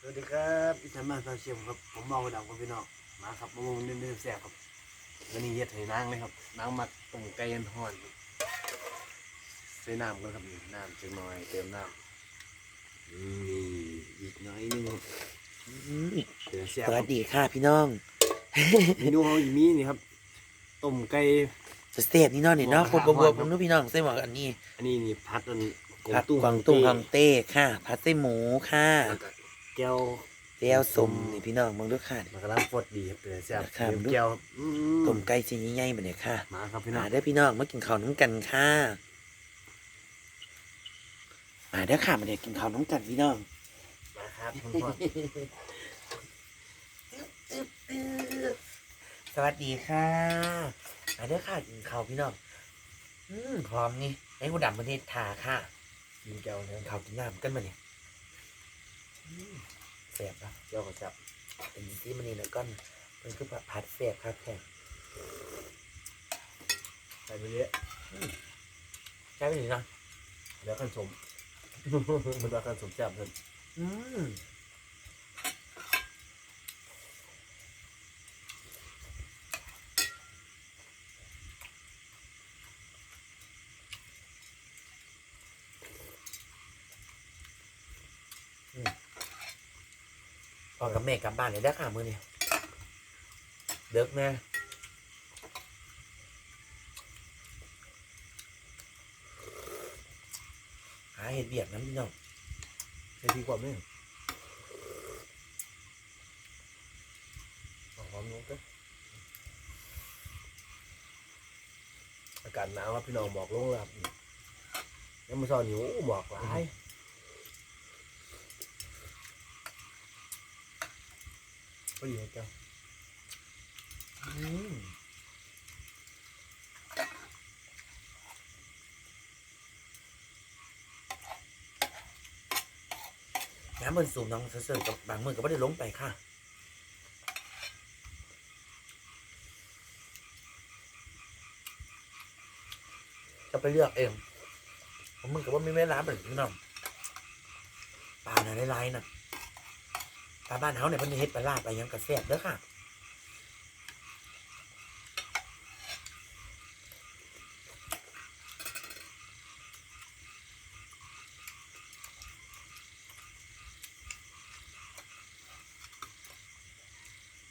สวัสดีครับพี่ชันมาซาเชียมครับ ผมเมาดำครับพี่น้องมาครับมาลงเนื้อแซ่บครับวันนี้เย็ดให้นางเลยครับนางมักต้มไก่ยันห่อนครับใส่น้ำกันครับนี่น้ำจังหน่อยเติมน้ำนี่อีกหน้อยหนึงครับเดี๋ยวแซ่บสควัรัสบดีค่ะพี่น้องเมนูเขาอีกมีนี่ครับต้มไก่สเตปนี่เนอนนี่เนาะหมบอวกบวบครับผมนู้พี่น้องใส่หมวกอันนี้ อันนี้นี่พัดอันกงผัดตุ้งกวางตุ้งฮังเต้ค่ะผัดไส้หมูค่ะแล้ว ก็แก้วแก้วสมนี่พี่น้องมึงดูค่ะ มันกำลังฟดดีครับเดี๋ยวแซ่บครับเดี๋ยวแก้วอืมต้มไก่ชิ้นใหญ่ๆแบบนี้ค่ะ มาครับพี่น้องมาได้อพี่น้องมากินข้าวน้ำกันค่ะ มาได้อค่ะมาเดี๋ยวกินข้าวน้ำกันพี่น้อง มาครับคุณพ่อสวัสดีค่ะมาได้อค่ะกินข้าวพี่น้อง อืมพร้อมนี่ไอ้หูดำประเทศทาค่ะกินแก้วเนี่ยกินข้าวกินน้ำกันมาเนี่ยอืม แซ่บปะแก้วก็แซ่บเป็นที่มันนี่แล้วก็มันคือผัดแสบครับแทนใส่ไปเยอะใช่ไหมนี่นะแล้วขั้นสมมันว่าขั้นสมแซ่บเลยอืมอืมพอ กับแม่กลับบ้านเลยได้ค่ะมือนี่เด็กแม่หาเห็ดเบียกน้ำพี่น้องใส่ดีกว่าไหมอาหอมลงก็อากาศหนาวครับพี่น้องหมอกลงแล้วครับยังไม่ซอนอยู่หมอกหลาย ก็ดีนะแก้วอืมน้ำมันสูงน้องเสือๆกับบางมือก็ไม่ได้ลงไปค่ะ จะไปเลือกเองผมมึงกับว่าไม่ไม่ร้านแบบนี้น้องปลาน่ะหลายๆน่ะ ปลาบ้านเขาเนี่ยเพิ่นเฮ็ดปลาลาบไปยังกระแซ่บเด้อค่ะ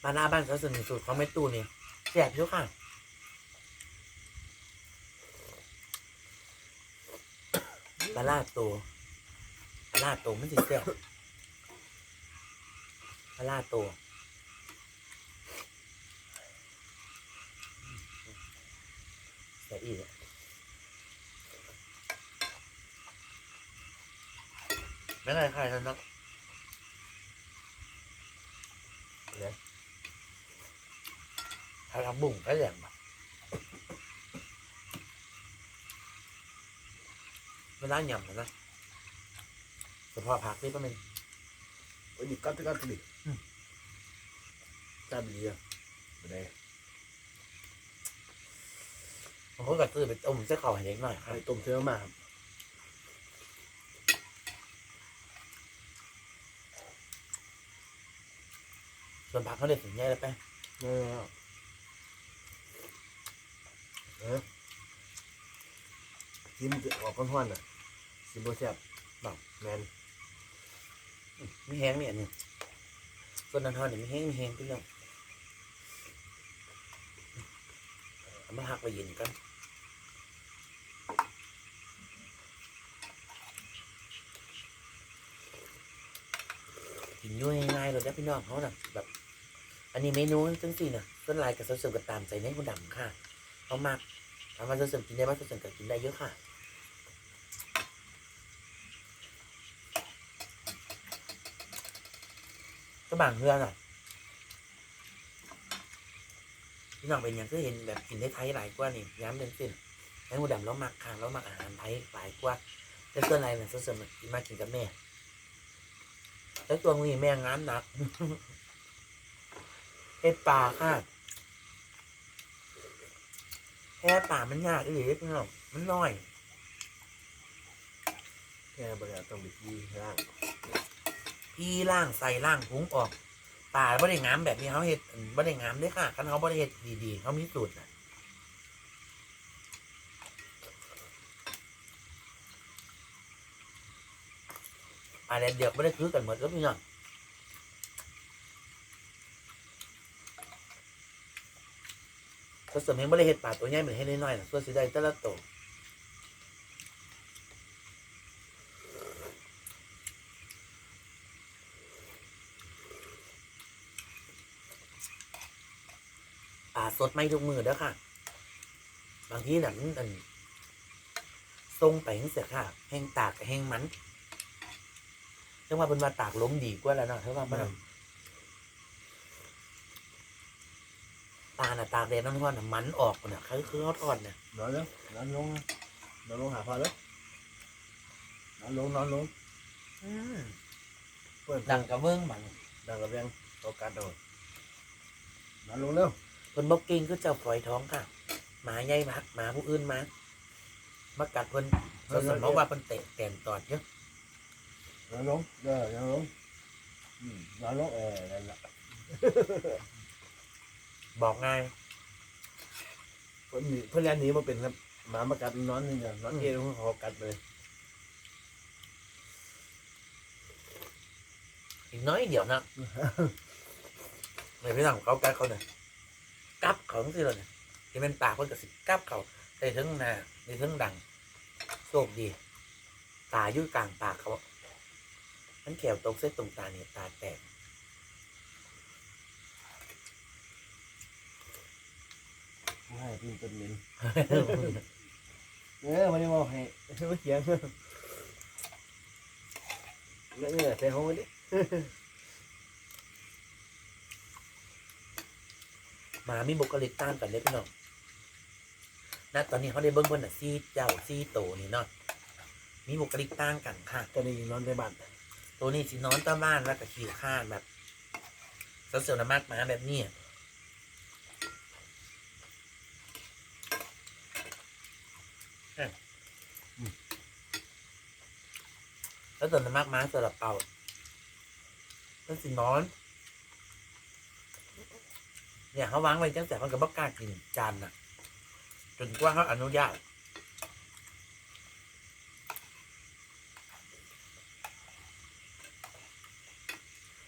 มาหน้าบ้านเขาสนิทสุดเขาไม่ตู้นี่แจกอยู่ค่ะปลาลาดตัวปลาลาดตัวมันสิแซ่บาลาตัวแต่อีกไม่ได้ใครทั้งนั้นเลยถ้าทำบุ้งก็แหลมอะไม่ได้หยำนะเฉพาะผักนี่ก็เป็น โอ้ยดิกัดกัดดิอืมแซ่บดีอะไม่ได้บางคนก็ซื้อไปต้มเส้นข้าวให้เล็กหน่อยคไข่รับต้มเสื้อมาครับส่วนผักเขาเด็ดถึงง่ายแล้วไปเออเออกินจะออกก้อนๆน่ะสิบโบแซ่บบักแมนไม่แห้งเนี่ยนี่ส่วนนันทอดเนี่ยไม่แห้งไม่แห้งพี่น้องมาหักไปเย็นกันกินยุ่ยง่ายๆเลยนะพี่น้องเขาน่ะแบบ อันนี้เมนูจังสี่น่ะส่วนลายกับเสริมกับตามใจในคนดำค่ะเขามากถามว่าเสริมกินได้ไหมเสริมกับกินได้เยอะค่ะ ก็บางเพื่อนอะพี่น้องเป็นอย่างที่เห็นแบบกินได้ไทยหลายกว่านี่ย้ำเป็นสิ้นแม่หูดำแล้วมักค่ะแล้วมักอาหารไทยหลายกว่าแต่ส่วนอะไรเนี่ยส่วนส่วนมากินกับแม่แล้วตัวมึงแม่งานหนักเฮ็ดป่าค่ะแค่ป่ามันยากอีหลีพี่น้องมันน้อยแค่บริการต้องบิดยีร่าง พที่ล่างใส่ล่างพุงออกป่าบ่ได้งามแบบนี้เขาเห็ดบ่ได้งามด้อค่ะคันเขาบ่ได้เห็ดดีๆเขามีสูตรนะปลาแดดเดียวไม่ได้คือกันหมดแล้วพี่น้องเขาสมัยไม่ได้เห็ดปลาตัวใหญ่เหมือนให้น้อยๆนะตัวสีได้แต่ละตัว ป่า สดไม่ทุกมือเด้อค่ะ บางทีน่ะมันอันทรงไปจังเสียค่ะแห้งตากกับแห้งมันเรียกว่าเป็นว่าตากล้มดีกว่าแล้วเนาะเท่าว่ามันปลาน่ะตากแดดน้ำร้อนน่ะมันออกน่ะคือคือเขาทอดเนี่ยนอนแล้วนอนลงนะนอนลงหาพอแล้วนอนลงนอนลงเปิดดังกระเบื้องมันดังกับยังโอกาสโดนนอนลงเร็ว เพิ่นบอกกินก็เจ้าฝอยท้องค่ะ หมาใหญ่มาหมาผู้อื่นมามากัดเพิ่นเขาสมมติว่าเพิ่นเตะแตนตอดเยอะนอนลงเออนอนลงอืมนอนลงเออนั่นแหละบอกง่ายเพื่อนหนีเพื่อนเรียนหนีมาเป็นครับหมามากัดนอนนี่เนี่ยนอนเองเขากัดเลยอีกน้อยเดียวนะ ไม่พี่น้องเขากัดเขาเนี่ย กับเขาสิเลยเนี่ยที่เป็นปากเพิ่นก็สิกับเขาได้ถึงหน้าได้ถึงดังโชคดี ตาอยู่กลางปากเขามันแขวตกเส้นตรงตาเนี่ยตาแตกให้พี่เป็นเหม็นเออวันนี้บอกให้ไม่เขียงแล้วเนี่ยใส่ห้องไว้ดิ ห มามีบุคลิกต่างกันเลยพี่น้องณตอนนี้เขาได้เบิ้งเบิ้งน่ะซี่เจ้าซี่โตนี่เนาะมีบุคลิกต่างกันค่ะตอนนี้นอนในบ้านตัวนี้สินอนตามบ้านแล้วก็ขี่ข้านแบบเสียวๆนะมากหมาแบบนี้อะอะอืมแล้วตัวนะมากหมาสลับเป่าแล้วสินอน เนี่ยเขาวางไว้จังแต่เขาก็บอกกล้ากินจานน่ะ จนกว่าเขาอนุญาต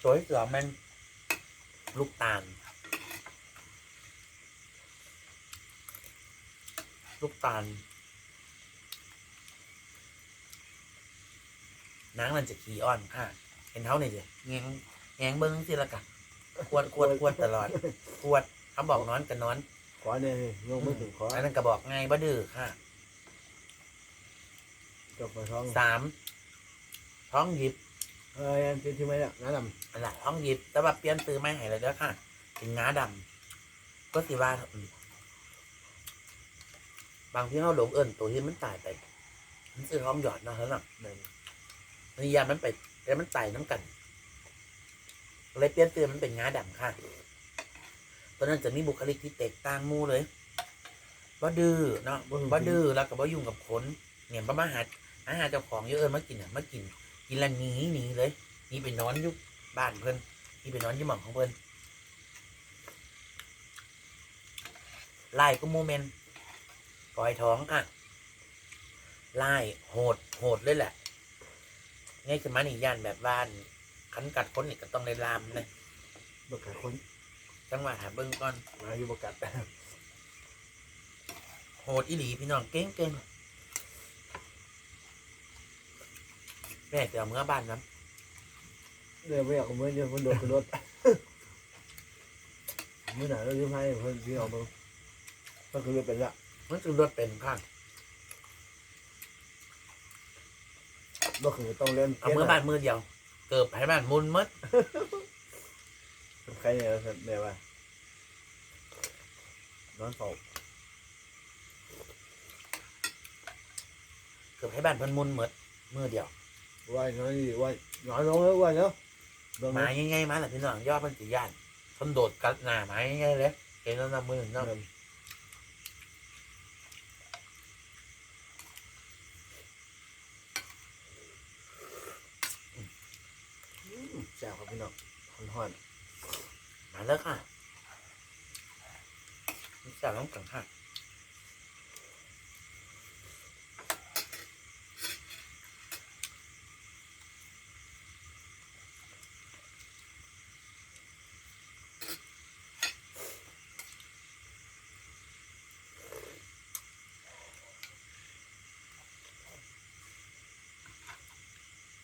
สวยเสือมันลูกตาล ลูกตาลนางมันจะขี้อ่อนค่ะเห็นเท่านี่สิแงงแงงเบิ้งสิละกัน ควดควดควดตลอดควดเขาบอกนอนกันนอนขอเนี่ยยกไม่ถึงขออันนั้นก็บอกไงบ่ดื้อค่ะจบไปท้องสามท้องหยิบเออยังเป็นที่ไหมล่ะน้าดอันนั้นท้องหยิบ แต่ว่าเปลี่ยนตือไม่ให้เลยเด้อค่ะเป็นงาดำก็สิว่าอืมบางที่เขาหลงเอิญตัวที่มันตายไปมันคือท้องหยอดเนาะเท่านั้นำนั่นอันนี้ยามันไปแล้วมันตายน้ำกัน เลยเปลี่ยนตือมันเป็นงาดำค่ะตอนนั้นจะมีบุคลิกที่แตกต่างหมู่เลยว่าดื้อเนาะว่าดื้อแล้วก็บ่ยุ่งกับคนเนี่ยประมาหาอาหารเจ้าของเยอะเอิญมากินอะมากิน กินแล้วหนีหนีเลยหนี่ไปนอนอยู่บ้านเพิ่นหนี่ไปนอนอยู่หม่องของเพิ่นไล่ก็โมเมนต์ปล่อยท้องค่ะไล่โหดโหดเลยแหละง่ายขึ้นมานี่ย่านแบบบ้าน ขันกัดคนนี่ก็ต้องได้ลามนะบกัดคนจังหวะหาเบิ้งก่อนมาอยู่บกัดโหดอีหลีพี่น้องเก่งเก่งแม่จะเอาเมื่อบ้านน้เดี๋ยวไม่อยากมือเดี๋ยวมันโดดกระโดดมื่อไหร่เราจะให้เพื่อนพี่ออกมาก็คือเป็นละำมันคือรถเป็นข้างก็คือต้องเล่นเอาเมื่อบ้านมือเดียว เกิดให้บ้านมุนหมดใครเนี่ยแบบว่านอนเฝ้าเกือบให้บ้านเพิ่นมุนหมดมือเดียว ว่ายน้อยว่ายน้อยลงเลยว่ายเนาะหมาง่ายๆมาแหละพี่น้องยอดเพิ่นสิย่านเพิ่นโดดกัดหน้าหมาง่ายๆเลยเห็นแล้วน้ำมือเนาะ ซ่บๆครับพี่น้อง หอนมาแล้วค่ะนี่จากน้องกังค่ะ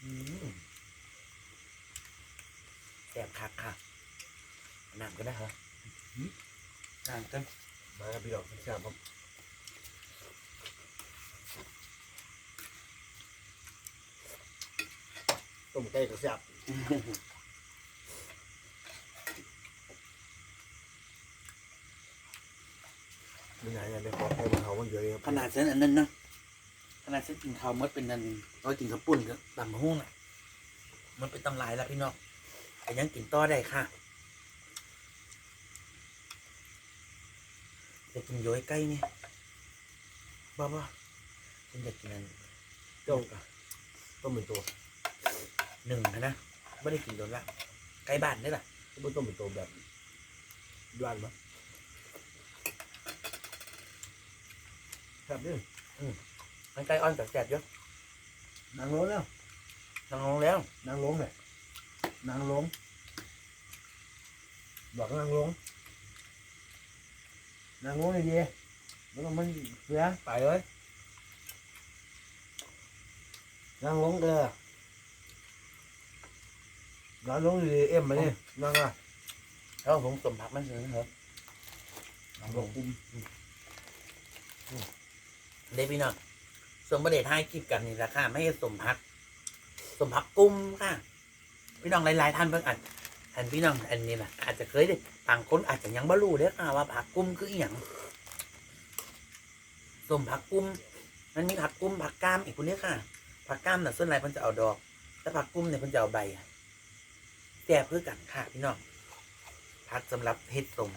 อืม แซ่บคักค่ะน้ำก็ได้เหรอน้ำกันๆมาครับพี่น้องแซ่บๆครับต้มไก่ก็แซ่บมีไหนเนี่ยไปขอให้มันเขามันเยอะเลยครับขนาดเส้นอันนั้นนะขนาดเส้นกินข้าวมดเป็นนันเรากินข้าวปุ้นก็ตำมะฮุ่งน่ะมันเป็นตำลายแล้วพี่น้อง แต่ยังกินต่อได้ค่ะจะกินโย้อยใกล้นี่บ้าบ้าฉันอยากกินอันเจ้าต้มเป็นตัวหนึ่งนะนะไม่ได้กินโดนละใกล้บ้านได้ล่ะต้มต้มเป็นตัวแบบด้านมั้ยครับนี่มันใกล้อ้อนกับแสบเยอะนางลงแล้วน้องลงแล้วนางลงเลย นางลงบอกนางลงนางลงเลยดีมันต้องมันเสือไปเลยนางลงเด้อนางลงดีๆเอ็มมาเนี่ยนางอะแล้วผมสมผักมันเฉยนะครับนางลงกุมเดพี่น้องสมประเดชให้คลิปกันนี่แหละค่ะไม่ให้สมพัก สมพักกุ้มค่ะ พี่น้องหลายๆท่านเพิ่งอ่านอันพี่น้องอันนี้แหละอาจจะเคยได้ต่างคนอาจจะยังไม่รู้เด้อค่ะว่าผักกุ้มคืออหย่างสมผักกุ้มมันมีผักกุ้มผักก้ามอีกคนนี้ค่ะ ผักก้ามน่ะส่วนใหญ่เพิ่นจะเอาดอก แต่ผักกุ้มเนี่ยเพิ่นจะเอาใบแก่เพื่อกันค่ะพี่น้องผักสำหรับเฮ็ดสม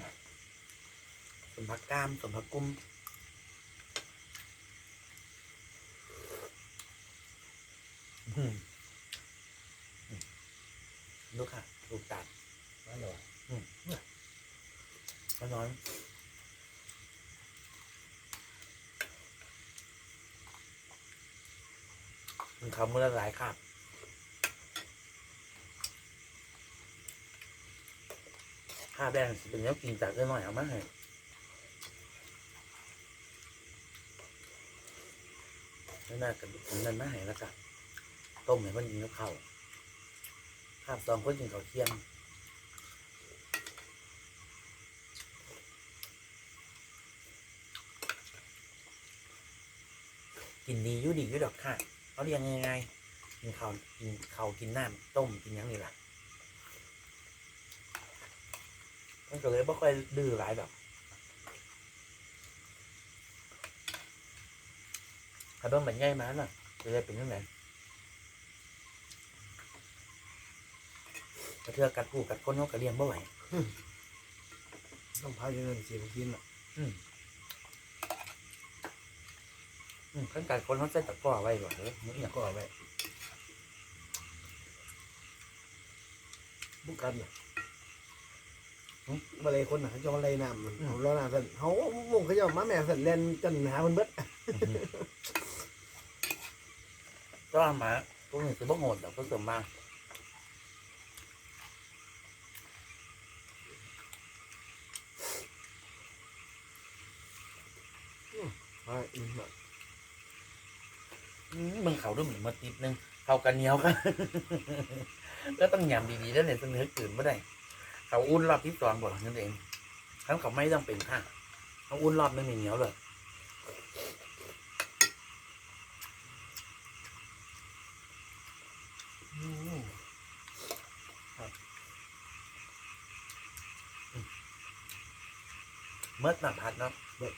สมผักก้ามสมผักกุ้มอืม ลูกค่ะลูกตัดนั่นเหรอก็น้อยมันเขาเมื่อหลายครับข้าวแดงสิเป็นแล้วกินจากได้หน่อยเอามาให้แล้วน่ากันนั่นมาให้แล้วกันต้มให้มันกินกับข้าว ข้าวซองคนกินข้าวเที่ยงกินดีอยู่ดีอยู่ดอกค่ะเขาเรียงยังไงกินข้าวกินข้าวกินน้ำต้มกินยังนี่แหละมันก็เลยไม่ค่อยดื้อหลายดอกถ้าโดนแบบง่ายมาน่ะจะได้เป็นยังไง กระเทือกัดผู้กัดคนเขาก็เลี้ยงบ่ไหวต้องพายเงินเสียกินอะอืมขั้นกัดคนเขาใส่ตะกร้อไว้หรอเฮ้ยนี่ก็เอาไว้บุกกันอะมาเลยคนน่ะเขาจะมาเลยน้ำมันเขาล้อน้ำสั่นเขาวงเขาจะมาแม่สั่นเล่นจนหามันเบิดก็มาพวกนี้คือบ่โหดดอกก็เสริมมา ใช่อื มอะอืมมึงเขาด้วยเหมือนมาติดนึงเขากันเหนียวกันแล้วต้องยำดีๆแล้วเนี่ยเสนอตื่นไม่ได้ เขาอุ่นรอบที่สองบ่นั่นเองทั้งเขาไม่ต้องเป็นค่ะเขาอุ่นรอบนึงนี่เหนียวเลยเมื่อหนาพัดเนาะอืม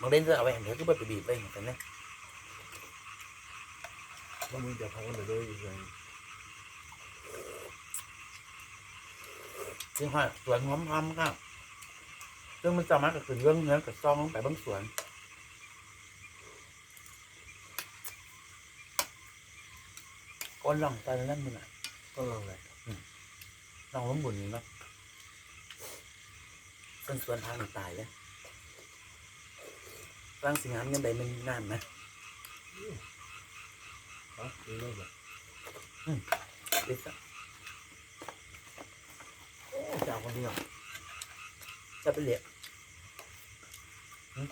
บางเล่นจะเอาไปเห็นเถอะก็ไปบีบไปเหมือนกันเนี่ยว่ามึงจะพังกันไปด้วยอีกไงจริงค่ะสวนหอมหอมๆค่ะซึ่งมันจะมากับคือเรื่องเนื้อกับซองลงไปบางสวนคก้นล่องตอนนั้นมึงอะก็ลองเลยลองล้มบุญนี่มั้งต้นสวนทางนี่ตายเลย ร่างสิงหามยังไงมันน้ำนะอ๋อดูเลยแบบลิซ่าเจ้าคนเดียวจะไปเหลียหึ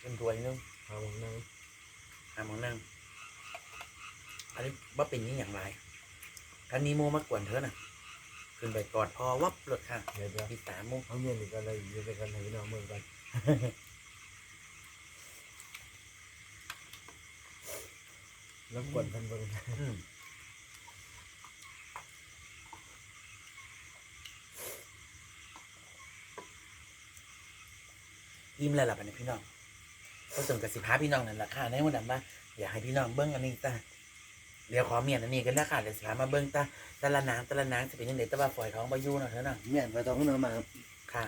เป็นตัวนึงเอาผมนั่งหาหมองนั่งอันนี้ว่าเป็นนี่อย่างไรการนีโมมากวนเธอน่ะ ขึ้นไปกอดพอวับรถค่ะเดี๋ยวเดี๋ยวอีสามโมงเอาเมียนี่ก็เลยอยู่ด้วยกันให้พี่น้องเมืองกัน แล้วกวนกันเบิ่งอืมยิ้มแล้วล่ะบัดนี้พี่น้องก็ส่งกับสิพาพี่น้องนั่นแหละค่ะในวันนั้นว่าอยากให้พี่น้องเบิ้งอันนี้ตาเดี๋ยวขอเมียนอันนี้กันนะค่ะเดี๋ยวสิพามาเบิ้งตาแตะละนางแตะละนางจะเป็นยังไงแต่ว่าฝอยท้องบายุเนาะเถอะนะเมียนไปต้องนำมาครับค่ะ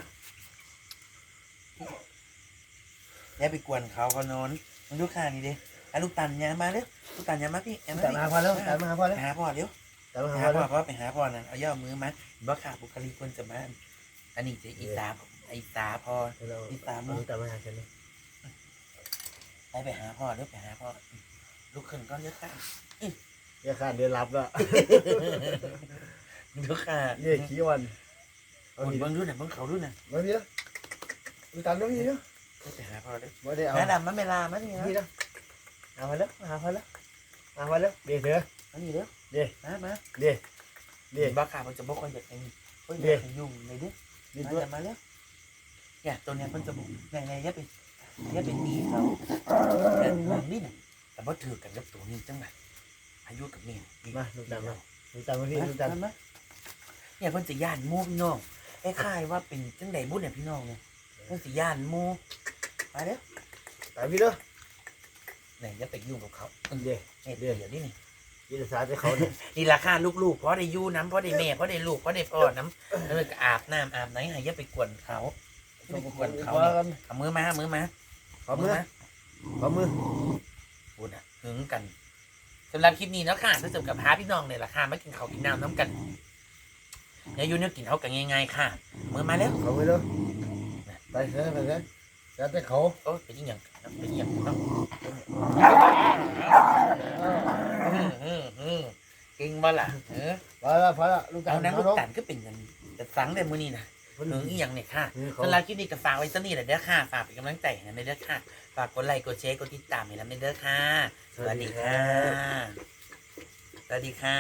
อย่าไปกวนเขาเขานอนมึงดูค่ะนี่ดิ ไอ้ลูกตันยามาเร็วลูกตันยามาพี่เอามาแต่พี่มาพอแล้วแต่มาพอไปแล้วหาพ่อเร็วแต่มาไปพหาอพ่แล้อวเพราะไปหาพ่อนั่นเอาย่อมือมาบ่ขาบุคลิกคนจะมาอันนี้จะอีตาไอตาพ่อเราอีตามึมึงงแต่มาหาฉันนี่ไปไปหาพ่อเร็วไปหาพ่อลุกขึ้นก็เลือกค่ะอย่าขาดเดือนรับแล้วลุกค่ะเย่ขี้วันคนเอาดีเบิ้งดูน่ะเบิ้งเขาดูน่ะมาพี่นะดูตามน้องพี่นะไปหาพ่อเร็วไม่ได้เอาแม่ดำมันเวลามันนี่พี่นะนะ เอามาแล้วเอามาแล้วเอามาแล้วเดี๋ยวเถอะมันนี่เร็วเดี๋ยวมามาเดี๋ยวเดี๋ยวบ้าขามันจะบ่ค่อยอยากให้เฮ้ยเดี๋ยวอยากให้ยุ่งเลยเด้อเดี๋ยวมาด้วยเดี๋ยวมาเร็วเนี่ยตัวเนี้ยมันจะบุกแน่ๆอย่าไปอย่าไปหนีเขาแต่หลังนี่น่ะแต่ว่าถือกันกับตัวนี้จังไงอายุกับนี่ดีมาดูตามมาดูตามมาพี่มาดูตามมาเนี่ยเพิ่นสิย่านหมูพี่น้องคล้ายๆว่าเป็นจังไดบุญเนี่ยพี่น้องเนี่ยเพิ่นสิย่านหมูมาเด้อตามพี่เด้อ เนี่ยอย่าไปยุ่งกับเขาเดี๋ยวเนี่ยเดี๋ยวเดี๋ยวนี้นี่ยินสาจะเขาเนี่ยนี่ราคาลูกๆเพราะได้อยู่น้ำเพราะได้แม่เพราะได้ลูกเพราะได้พ่อน้ำแล้วก็อาบน้ำอาบไหนให้อย่าไปกวนเขาอย่าไปกวนเขาว่าเนี่ยกันเอามือมาเอามือมาขอมือขอมือพูดอะหึงกันสำหรับคลิปนี้เนาะค่ะถ้าจบกับพาพี่น้องเนี่ยราคามากินข้าวกินน้ำน้ำกันเนี่ยอยู่เนี่ยกินเขากันง่ายๆค่ะมือมาแล้วขอมือเด้อไปเถอะไปเถอะแล้วแต่เขาโอ้ยเป็นอหย่างเป็นอหย่าง เนาะเออเออเก่งบ่ล่ะเออพอล้วพอล้วลูกตาเอาลนั้นลูกตันก็เป็นกันแต่สังแต่มือนี่นะเพิ่นหึงอีหยังเนี่ยค่ะคือเขาสำหรับคลิปนี้ก็ฝากไว้สักนิดแหละเด้อค่ะฝากเป็นกำลังใจให้นะเด้อค่ะฝากกดไลค์กดแชร์กดติดตามให้นะเด้อค่ะ สวัสดีค่ะ สวัสดีค่ะ